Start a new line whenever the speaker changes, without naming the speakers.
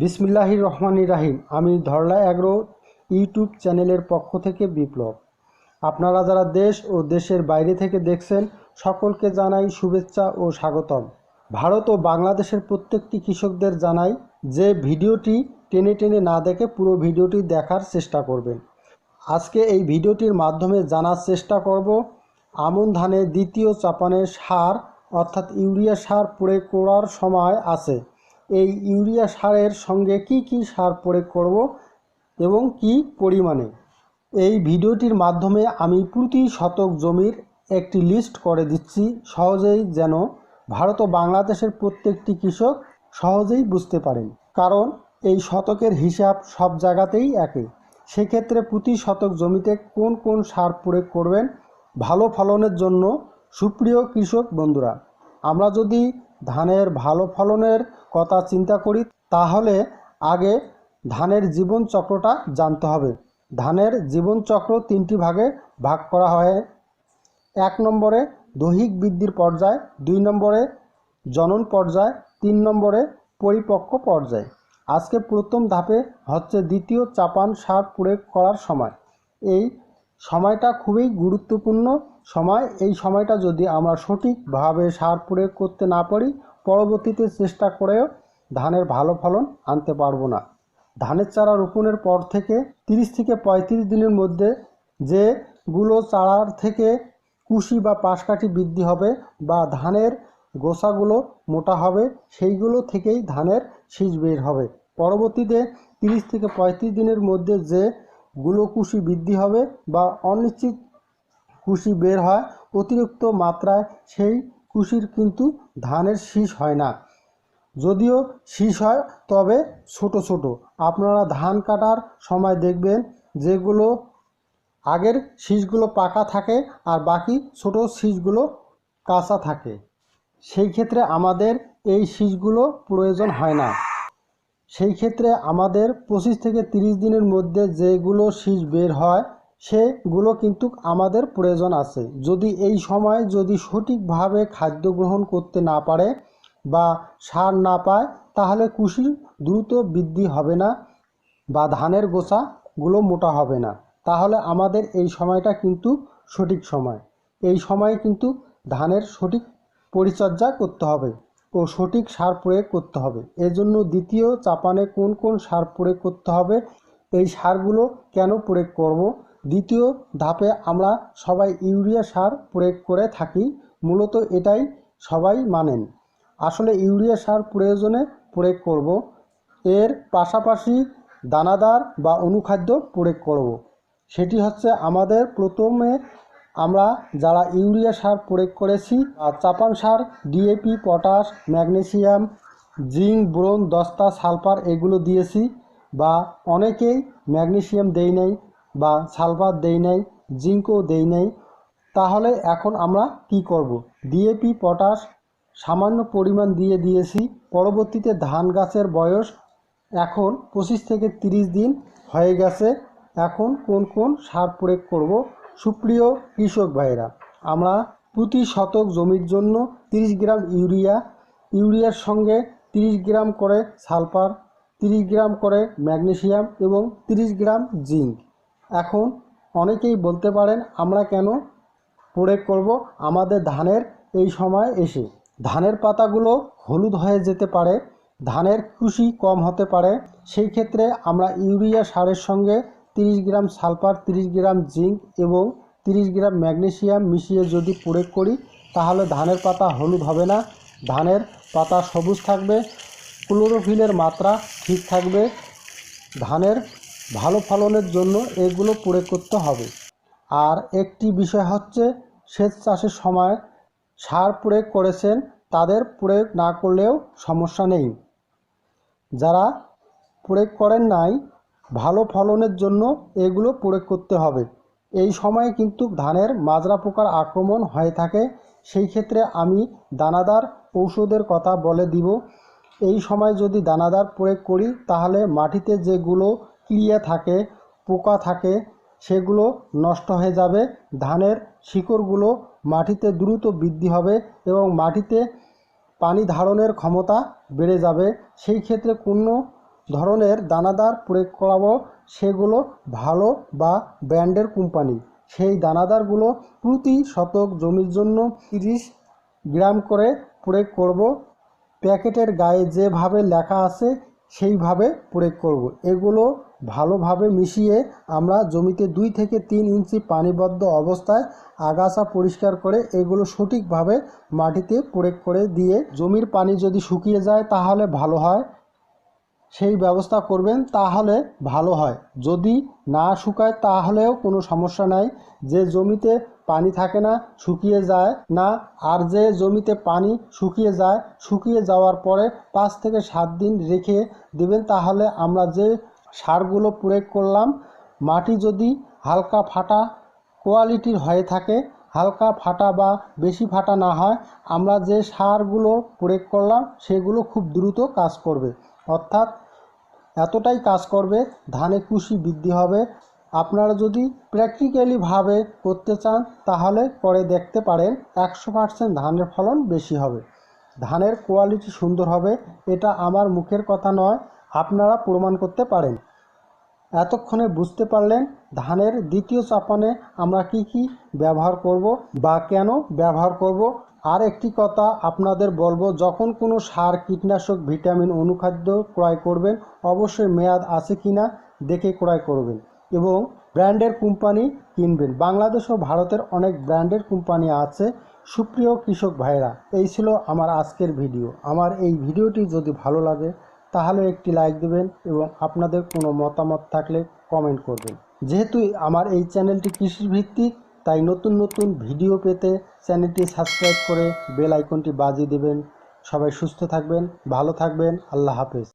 বিসমিল্লাহির রহমান রাহিম। আমি Dharla agro YouTube চ্যানেলের পক্ষ থেকে বিপ্লব। আপনারা যারা দেশ ও দেশের বাইরে থেকে দেখছেন, সকলকে জানাই শুভেচ্ছা ও স্বাগতম। ভারত ও বাংলাদেশের প্রত্যেকটি কৃষকদের জানাই যে ভিডিওটি টেনে টেনে না দেখে পুরো ভিডিওটি দেখার চেষ্টা করবেন। আজকে এই ভিডিওটির মাধ্যমে জানার চেষ্টা করব, আমন ধানে দ্বিতীয় চাপানের সার অর্থাৎ ইউরিয়া সার প্রয়োগ করার সময় আছে। এই ইউরিয়া সারের সঙ্গে কি কি সার প্রয়োগ করব এবং কি পরিমাণে? এই ভিডিওটির মাধ্যমে আমি প্রতি শতক জমির একটি লিস্ট করে দিচ্ছি। সহজেই যেন ভারত ও বাংলাদেশের প্রত্যেকটি কৃষক সহজেই বুঝতে পারেন। কারণ এই শতকের হিসাব সব জায়গাতেই একই সেক্ষেত্রে প্রতি শতক জমিতে কোন কোন সার প্রয়োগ করবেন? ভালো ফলনের জন্য সুপ্রিয় কৃষক বন্ধুরা আমরা যদি ধানের ভালো ফলনের কথা চিন্তা করি, তাহলে আগে ধানের জীবন চক্রটা জানতে হবে। ধানের জীবন চক্র তিনটি ভাগে ভাগ করা হয়। এক নম্বরে দৈহিক বৃদ্ধির পর্যায়, দুই নম্বরে জনন পর্যায়, তিন নম্বরে পরিপক্ক পর্যায়। আজকে প্রথম ধাপে হচ্ছে দ্বিতীয় চাপান সার প্রয়োগ করার সময়। এই সময়টা খুবই গুরুত্বপূর্ণ সময়। এই সময়টা যদি আমরা সঠিকভাবে সার প্রয়োগ করতে না পারি, পরবর্তীতে চেষ্টা করেও ধানের ভালো ফলন আনতে পারব না। ধানের চারা রোপণের পর থেকে তিরিশ থেকে পঁয়ত্রিশ দিনের মধ্যে যেগুলো চারার থেকে কুশি বা পাশকাঠি বৃদ্ধি হবে বা ধানের গোসাগুলো মোটা হবে, সেইগুলো থেকেই ধানের শীষ বের হবে। পরবর্তীতে তিরিশ থেকে পঁয়ত্রিশ দিনের মধ্যে যে গুলো কুশি বৃদ্ধি হবে বা অনিশ্চিত কুশি বের হয়, অতিরিক্ত মাত্রায় সেই কুশির কিন্তু ধানের শীষ হয় না। যদিও শীষ হয়, তবে ছোট ছোট। আপনারা ধান কাটার সময় দেখবেন যেগুলো আগের শীষগুলো পাকা থাকে আর বাকি ছোট শীষগুলো কাঁচা থাকে। সেই ক্ষেত্রে আমাদের এই শীষগুলো প্রয়োজন হয় না। সেই ক্ষেত্রে আমাদের পঁচিশ থেকে তিরিশ দিনের মধ্যে যেগুলো শীষ বের হয়, সেগুলো কিন্তু আমাদের প্রয়োজন আছে। যদি এই সময় যদি সঠিকভাবে খাদ্য গ্রহণ করতে না পারে বা সার না পায়, তাহলে কুশি দ্রুত বৃদ্ধি হবে না বা ধানের গোছাগুলো মোটা হবে না। তাহলে আমাদের এই সময়টা কিন্তু সঠিক সময়। এই সময়ে কিন্তু ধানের সঠিক পরিচর্যা করতে হবে। ও সঠিক সার প্রয়োগ করতে হবে। এজন্য দ্বিতীয় চাপানে কোন কোন সার প্রয়োগ করতে হবে, এই সারগুলো কেন প্রয়োগ করব? দ্বিতীয় ধাপে আমরা সবাই ইউরিয়া সার প্রয়োগ করে থাকি, মূলত এটাই সবাই মানেন। আসলে ইউরিয়া সার প্রয়োজনে প্রয়োগ করব, এর পাশাপাশি দানাদার বা অনুখাদ্য প্রয়োগ করব। সেটি হচ্ছে আমাদের প্রথমে আমরা যারা ইউরিয়া সার প্রয়োগ করেছি আর চাপান সার DAP potash, magnesium, zinc boron দস্তা, সালফার এগুলো দিয়েছি বা অনেকেই ম্যাগনেসিয়াম দেই নাই বা সালফার দেই নাই, জিঙ্কও দেই নাই। তাহলে এখন আমরা কি করব? ডিএপি পটাশ সামান্য পরিমাণ দিয়ে দিয়েছি। পরবর্তীতে ধান গাছের বয়স এখন পঁচিশ থেকে তিরিশ দিন হয়ে গেছে। এখন কোন কোন সার প্রয়োগ করব? সুপ্রিয় কৃষক ভাইরা আমরা প্রতি শতক জমির জন্য 30 গ্রাম ইউরিয়া, ইউরিয়ার সঙ্গে 30 গ্রাম করে সালফার 30 গ্রাম করে ম্যাগনেসিয়াম এবং 30 গ্রাম জিঙ্ক। এখন অনেকেই বলতে পারেন, আমরা কেন প্রয়োগ করব? আমাদের ধানের এই সময় এসে। ধানের পাতাগুলো হলুদ হয়ে যেতে পারে, ধানের কুশি কম হতে পারে। সেই ক্ষেত্রে আমরা ইউরিয়া সারের সঙ্গে 30 গ্রাম সালফার 30 গ্রাম জিঙ্ক এবং 30 গ্রাম ম্যাগনেসিয়াম মিশিয়ে যদি প্রয়োগ করি, তাহলে ধানের পাতা হলুদ হবে না। ধানের পাতা সবুজ থাকবে, ক্লোরোফিলের মাত্রা ঠিক থাকবে। ধানের ভালো ফলনের জন্য এগুলো প্রয়োগ করতে হবে। আর একটি বিষয় হচ্ছে, সেচ চাষের সময় সার প্রয়োগ করেছেন, তাদের প্রয়োগ না করলেও সমস্যা নেই। যারা প্রয়োগ করেন নাই ভালো ফলনের জন্য এগুলো প্রয়োগ করতে হবে। এই সময়ে কিন্তু ধানের মাজরা পোকার আক্রমণ হয়ে থাকে। সেই ক্ষেত্রে আমি দানাদার ঔষধের কথা বলে দিব। এই সময় যদি দানাদার প্রয়োগ করি, তাহলে মাটিতে যেগুলো ক্লিয়া থাকে, পোকা থাকে, সেগুলো নষ্ট হয়ে যাবে। ধানের শিকড়গুলো মাটিতে দ্রুত বৃদ্ধি হবে এবং মাটিতে পানি ধারণের ক্ষমতা বেড়ে যাবে। সেই ক্ষেত্রে কোনো ধরনের দানাদার প্রয়োগ করাবো সেগুলো ভালো বা ব্র্যান্ডের কোম্পানি। সেই দানাদারগুলো প্রতি শতক জমির জন্য তিরিশ গ্রাম করে প্রয়োগ করব প্যাকেটের গায়ে যেভাবে লেখা আছে, সেইভাবে প্রয়োগ করব এগুলো ভালোভাবে মিশিয়ে আমরা জমিতে দুই থেকে তিন ইঞ্চি পানিবদ্ধ অবস্থায় আগাছা পরিষ্কার করে এগুলো সঠিকভাবে মাটিতে প্রয়োগ করে দিয়ে জমির পানি যদি শুকিয়ে যায়, তাহলে ভালো হয়। সেই ব্যবস্থা করবেন তাহলে ভালো হয়। যদি না শুকায় তাহলেও কোনো সমস্যা নাই। যে জমিতে পানি থাকে না, শুকিয়ে যায় না, আর যে জমিতে পানি শুকিয়ে যায়, শুকিয়ে যাওয়ার পরে পাঁচ থেকে সাত দিন রেখে দেবেন, তাহলে আমরা যে সারগুলো প্রয়োগ করলাম, মাটি যদি হালকা ফাটা কোয়ালিটির হয়ে থাকে, হালকা ফাটা বা বেশি ফাটা না হয়, আমরা যে সারগুলো প্রয়োগ করলাম, সেগুলো খুব দ্রুত কাজ করবে। অর্থাৎ এতটাই কাজ করবে ধানে কুশি বৃদ্ধি হবে। আপনারা যদি প্র্যাকটিক্যালিভাবে করতে চান, তাহলে করে দেখতে পারেন একশো পার্সেন্ট ধানের ফলন বেশি হবে। ধানের কোয়ালিটি সুন্দর হবে, এটা আমার মুখের কথা নয়, আপনারা প্রমাণ করতে পারেন। এতক্ষণে বুঝতে পারলেন ধানের দ্বিতীয় চাপানে আমরা কি কি ব্যবহার করব বা কেন ব্যবহার করব। আর একটি কথা আপনাদের বলব, যখন কোনো সার, কীটনাশক, ভিটামিন, অনুখাদ্য ক্রয় করবেন, অবশ্যই মেয়াদ আছে কিনা দেখে ক্রয় করবেন এবং ব্র্যান্ডের কোম্পানি কিনবেন। বাংলাদেশ ও ভারতের অনেক ব্র্যান্ডের কোম্পানি আছে। সুপ্রিয় কৃষক ভাইরা এই ছিল আমার আজকের ভিডিও। আমার এই ভিডিওটি যদি ভালো লাগে, তাহলে একটি লাইক দেবেন এবং আপনাদের কোনো মতামত থাকলে কমেন্ট করবেন। যেহেতু আমার এই চ্যানেলটি কৃষিভিত্তিক তাই নতুন নতুন ভিডিও পেতে চ্যানেলটি সাবস্ক্রাইব করে বেল আইকনটি বাজিয়ে দেবেন। সবাই সুস্থ থাকবেন, ভালো থাকবেন, আল্লাহ হাফেজ।